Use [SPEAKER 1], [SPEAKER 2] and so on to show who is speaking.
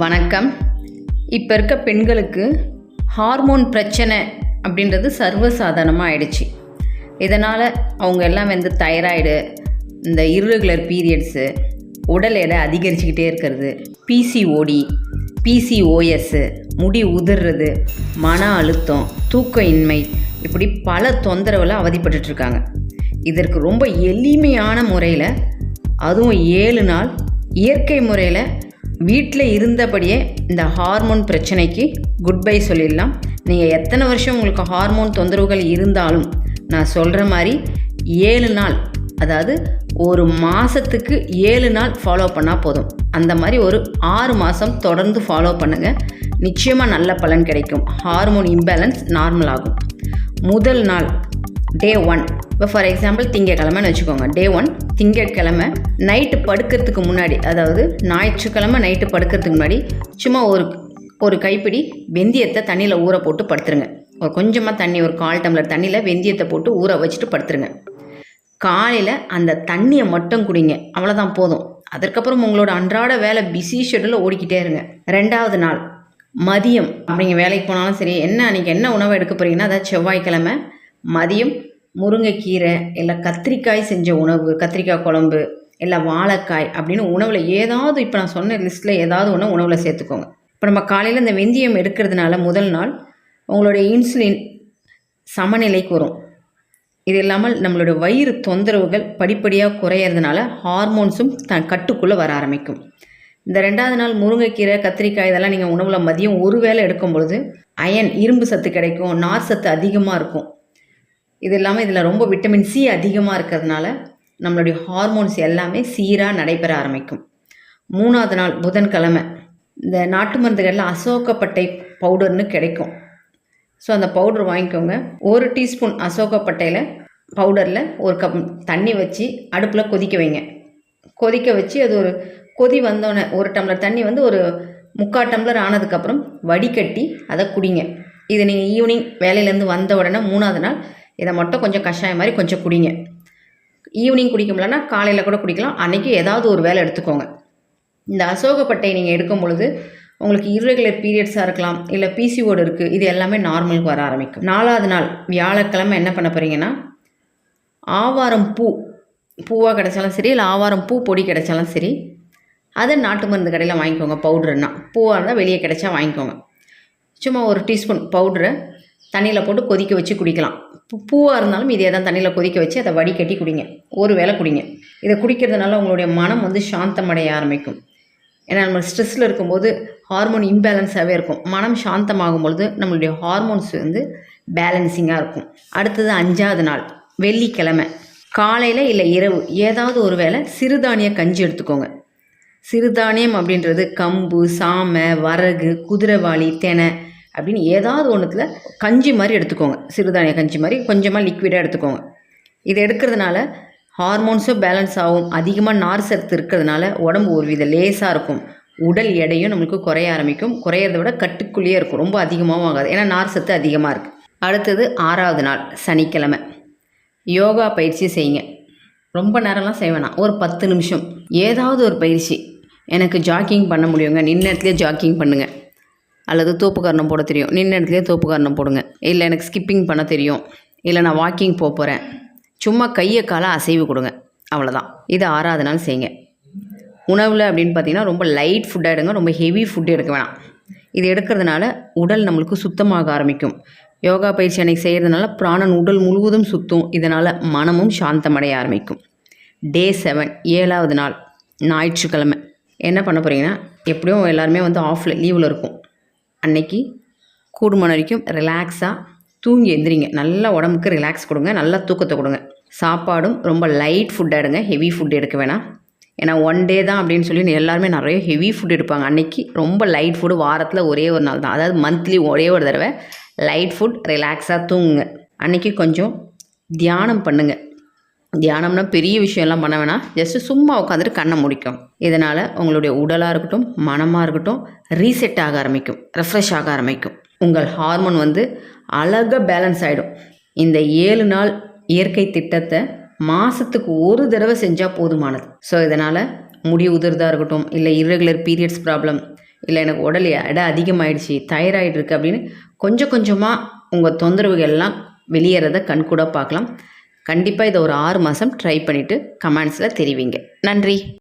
[SPEAKER 1] வணக்கம். இப்போ இருக்க பெண்களுக்கு ஹார்மோன் பிரச்சனை அப்படின்றது சர்வசாதாரணமாக ஆயிடுச்சு. இதனால் அவங்க எல்லாம் வந்து தைராய்டு இந்த இர்ரெகுலர் பீரியட்ஸு உடல் எடை அதிகரிச்சுக்கிட்டே இருக்கிறது. பிசிஓடி பிசிஓஎஸ்ஸு முடி உதிர்றது மன அழுத்தம் தூக்க இன்மை இப்படி பல தொந்தரவில் அவதிப்பட்டுருக்காங்க இதற்கு ரொம்ப எளிமையான முறையில் அதுவும் ஏழு நாள் இயற்கை முறையில் வீட்டில் இருந்தபடியே இந்த ஹார்மோன் பிரச்சனைக்கு குட் பை சொல்லிடலாம். நீங்கள் எத்தனை வருஷம் உங்களுக்கு ஹார்மோன் தொந்தரவுகள் இருந்தாலும் நான் சொல்கிற மாதிரி ஏழு நாள் அதாவது ஒரு மாதத்துக்கு ஏழு நாள் ஃபாலோ பண்ணால் போதும். அந்த மாதிரி ஒரு ஆறு மாதம் தொடர்ந்து ஃபாலோ பண்ணுங்கள் நிச்சயமாக நல்ல பலன் கிடைக்கும். ஹார்மோன் இம்பேலன்ஸ் நார்மல் ஆகும். முதல் நாள் டே ஒன் இப்போ ஃபார் எக்ஸாம்பிள் திங்கக்கிழமைன்னு வச்சுக்கோங்க. டே ஒன் திங்கட்கிழமை நைட்டு படுக்கிறதுக்கு முன்னாடி அதாவது ஞாயிற்றுக்கிழமை நைட்டு படுக்கிறதுக்கு முன்னாடி சும்மா ஒரு ஒரு கைப்பிடி வெந்தயத்தை தண்ணியில் ஊற போட்டு படுத்துருங்க. ஒரு கொஞ்சமாக தண்ணி ஒரு கால் டம்ளர் தண்ணியில் வெந்தயத்தை போட்டு ஊற வச்சுட்டு படுத்துருங்க. காலையில் அந்த தண்ணியை மட்டும் குடிங்க. அவ்வளோதான் போதும். அதற்கப்புறம் உங்களோட அன்றாட வேலை பிஸி ஷெடியூலில் ஓடிக்கிட்டே இருங்க. ரெண்டாவது நாள் மதியம். அப்படிங்க வேலைக்கு போனாலும் சரி என்ன அன்றைக்கி என்ன உணவு எடுக்க போகிறீங்கன்னா அதாவது செவ்வாய்க்கிழமை மதியம் முருங்கைக்கீரை இல்லை கத்திரிக்காய் செஞ்ச உணவு கத்திரிக்காய் குழம்பு இல்லை வாழைக்காய் அப்படின்னு உணவில் ஏதாவது இப்போ நான் சொன்ன லிஸ்ட்டில் ஏதாவது ஒன்று உணவில் சேர்த்துக்கோங்க. இப்போ நம்ம காலையில் இந்த வெந்தயம் எடுக்கிறதுனால முதல் நாள் உங்களுடைய இன்சுலின் சமநிலைக்கு வரும். இது இல்லாமல் நம்மளோட வயிறு தொந்தரவுகள் படிப்படியாக குறையிறதுனால ஹார்மோன்ஸும் த கட்டுக்குள்ளே வர ஆரம்பிக்கும். இந்த ரெண்டாவது நாள் முருங்கைக்கீரை கத்திரிக்காய் இதெல்லாம் நீங்கள் உணவில் மதியம் ஒரு வேளை எடுக்கும் பொழுது அயன் இரும்பு சத்து கிடைக்கும் நார் சத்து அதிகமாக இருக்கும். இது இல்லாமல் இதில் ரொம்ப விட்டமின் சி அதிகமாக இருக்கிறதுனால நம்மளுடைய ஹார்மோன்ஸ் எல்லாமே சீராக நடைபெற ஆரம்பிக்கும். மூணாவது நாள் புதன்கிழமை இந்த நாட்டு மருந்துகளில் அசோகப்பட்டை பவுடர்னு கிடைக்கும். ஸோ அந்த பவுடர் வாங்கிக்கோங்க. ஒரு டீஸ்பூன் அசோகப்பட்டையில் பவுடரில் ஒரு கப் தண்ணி வச்சு அடுப்பில் கொதிக்க வைங்க. கொதிக்க வச்சு அது ஒரு கொதி வந்தோடனே ஒரு டம்ளர் தண்ணி வந்து ஒரு முக்கால் டம்ளர் ஆனதுக்கப்புறம் வடிகட்டி அதை குடிங்க. இது நீங்கள் ஈவினிங் வேலையிலேருந்து வந்த உடனே மூணாவது நாள் இதை மட்டும் கொஞ்சம் கஷாயம் மாதிரி கொஞ்சம் குடிங்க. ஈவினிங் குடிக்க முடியலன்னா காலையில் கூட குடிக்கலாம். அன்றைக்கி ஏதாவது ஒரு வேலை எடுத்துக்கோங்க. இந்த அசோகப்பட்டை நீங்கள் எடுக்கும் பொழுது உங்களுக்கு irregular பீரியட்ஸாக இருக்கலாம். இல்லை பிசிஓடு இருக்குது இது எல்லாமே நார்மலுக்கு வர ஆரம்பிக்கும். நாலாவது நாள் வியாழக்கிழமை என்ன பண்ண போகிறீங்கன்னா ஆவாரம் பூ பூவாக கிடைச்சாலும் சரி இல்லை ஆவாரம் பூ பொடி கிடைச்சாலும் சரி அதை நாட்டு மருந்து கடையில் வாங்கிக்கோங்க பவுடருன்னா பூவாக இருந்தால் வெளியே கிடைச்சா வாங்கிக்கோங்க. சும்மா ஒரு டீஸ்பூன் பவுட்ரை தண்ணியில் போட்டு கொதிக்க வச்சு குடிக்கலாம். பூவாக இருந்தாலும் இதே தான் தண்ணியில் கொதிக்க வச்சு அதை வடிகட்டி குடிங்க. ஒரு வேளை குடிங்க. இதை குடிக்கிறதுனால உங்களுடைய மனம் வந்து சாந்தமடைய ஆரம்பிக்கும். ஏன்னா நம்ம ஸ்ட்ரெஸ்ஸில் இருக்கும்போது ஹார்மோன் இம்பேலன்ஸாகவே இருக்கும். மனம் சாந்தமாகும் பொழுது நம்மளுடைய ஹார்மோன்ஸ் வந்து பேலன்சிங்காக இருக்கும். அடுத்தது அஞ்சாவது நாள் வெள்ளிக்கிழமை. காலையில் இல்லை இரவு ஏதாவது ஒரு வேளை சிறுதானிய கஞ்சி எடுத்துக்கோங்க. சிறுதானியம் அப்படின்றது கம்பு சாமை வரகு குதிரைவாளி தெனை அப்படின்னு ஏதாவது ஒன்றுத்தில் கஞ்சி மாதிரி எடுத்துக்கோங்க. சிறுதானிய கஞ்சி மாதிரி கொஞ்சமாக லிக்விடாக எடுத்துக்கோங்க. இதை எடுக்கிறதுனால ஹார்மோன்ஸும் பேலன்ஸ் ஆகும். அதிகமாக நார் சத்து இருக்கிறதுனால உடம்பு ஒரு வித லேசாக இருக்கும். உடல் எடையும் நம்மளுக்கு குறைய ஆரம்பிக்கும். குறையிறத விட கட்டுக்குள்ளேயே இருக்கும். ரொம்ப அதிகமாகவும் ஆகாது. ஏன்னா நார் சத்து அதிகமாக இருக்குது அடுத்தது ஆறாவது நாள் சனிக்கிழமை. யோகா பயிற்சி செய்யுங்க. ரொம்ப நேரம்லாம் செய்வேணாம் ஒரு பத்து நிமிஷம். ஏதாவது ஒரு பயிற்சி. எனக்கு ஜாக்கிங் பண்ண முடியுங்க. நின்னத்துலேயே ஜாக்கிங் பண்ணுங்கள் அல்லது தோப்புக்கரணம் போட தெரியும். நின்ன இடத்துலேயே தோப்புக்காரணம் போடுங்க. இல்லை எனக்கு ஸ்கிப்பிங் பண்ண தெரியும். இல்லை நான் வாக்கிங் போக போகிறேன் சும்மா கையை காலை அசைவு கொடுங்க. அவ்வளோதான் இது ஆறாவது நாள் செய்யுங்க. உணவில் அப்படின்னு பார்த்தீங்கன்னா ரொம்ப லைட் ஃபுட்டாக எடுங்க. ரொம்ப ஹெவி ஃபுட்டு எடுக்க வேணாம். இது எடுக்கிறதுனால உடல் நம்மளுக்கு சுத்தமாக ஆரம்பிக்கும். யோகா பயிற்சி அன்னைக்கு செய்கிறதுனால பிராணன் உடல் முழுவதும் சுத்தும். இதனால் மனமும் சாந்தமடைய ஆரம்பிக்கும். டே செவன் ஏழாவது நாள் ஞாயிற்றுக்கிழமை. என்ன பண்ண போகிறீங்கன்னா எப்படியும் எல்லாருமே வந்து ஆஃபில் லீவில் இருக்கும். அன்னைக்கு கூடுமான வரைக்கும் ரிலாக்ஸாக தூங்கி எந்திரிங்க. நல்லா உடம்புக்கு ரிலாக்ஸ் கொடுங்க. நல்லா தூக்கத்தை கொடுங்க. சாப்பாடும் ரொம்ப லைட் ஃபுட்டாக எடுங்க. ஹெவி ஃபுட் எடுக்க வேணாம். ஏன்னா ஒன் டே தான் அப்படின்னு சொல்லி எல்லாருமே நிறைய ஹெவி ஃபுட் எடுப்பாங்க. அன்னைக்கு ரொம்ப லைட் ஃபுட்டு வாரத்தில் ஒரே ஒரு நாள் தான். அதாவது மந்த்லி ஒரே ஒரு தடவை லைட் ஃபுட் ரிலாக்ஸாக தூங்குங்க. அன்னைக்கு கொஞ்சம் தியானம் பண்ணுங்கள் தியானம்னா பெரிய விஷயம்லாம் பண்ண வேணாம். ஜஸ்ட்டு சும்மா உட்காந்துட்டு கண்ணை முடிக்கும். இதனால் உங்களுடைய உடலாக இருக்கட்டும் மனமாக இருக்கட்டும் ரீசெட் ஆக ஆரம்பிக்கும். ரெஃப்ரெஷ் ஆக ஆரம்பிக்கும். உங்கள் ஹார்மோன் வந்து அழகாக பேலன்ஸ் ஆகிடும் இந்த ஏழு நாள் இயற்கை திட்டத்தை மாதத்துக்கு ஒரு தடவை செஞ்சால் போதுமானது. ஸோ இதனால் முடி உதிர்தா இருக்கட்டும் இல்லை இர்ரெகுலர் பீரியட்ஸ் ப்ராப்ளம் இல்லை எனக்கு உடல் எடை அதிகமாகிடுச்சு தைராய்டு இருக்குது அப்படின்னு கொஞ்சம் கொஞ்சமாக உங்கள் தொந்தரவுகள் எல்லாம் வெளியேறதை கண்கூட பார்க்கலாம். கண்டிப்பாக இதை ஒரு ஆறு மாதம் ட்ரை பண்ணிவிட்டு கமெண்ட்ஸில் தெரிவிங்க. நன்றி.